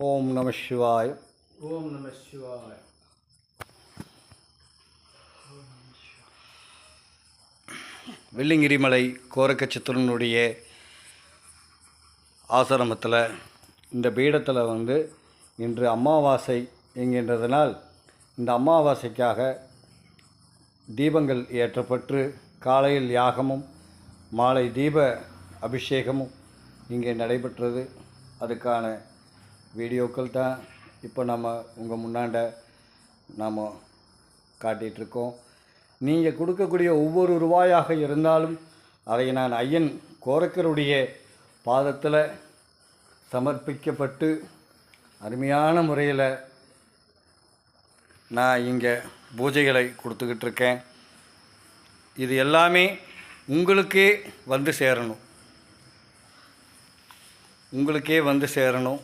ஓம் நம சிவாய். ஓம் நம சிவாய. வெள்ளிங்கிரிமலை கோரக்கச்சித்துறனுடைய ஆசிரமத்தில் இந்த பீடத்தில் வந்து இன்று அமாவாசை என்கின்றதனால் இந்த அமாவாசைக்காக தீபங்கள் ஏற்றப்பட்டு காலையில் யாகமும் மாலை தீப அபிஷேகமும் இங்கே நடைபெற்றது. அதுக்கான வீடியோக்கள் தான் இப்போ நம்ம உங்கள் முன்னாண்ட நாம் காட்டிகிட்ருக்கோம். நீங்கள் கொடுக்கக்கூடிய ஒவ்வொரு ரூபாயாக இருந்தாலும் அதை நான் ஐயன் கோரக்கருடைய பாதத்தில் சமர்ப்பிக்கப்பட்டு அருமையான முறையில் நான் இங்கே பூஜைகளை கொடுத்துக்கிட்டு இருக்கேன் இது எல்லாமே உங்களுக்கே வந்து சேரணும். உங்களுக்கே வந்து சேரணும்.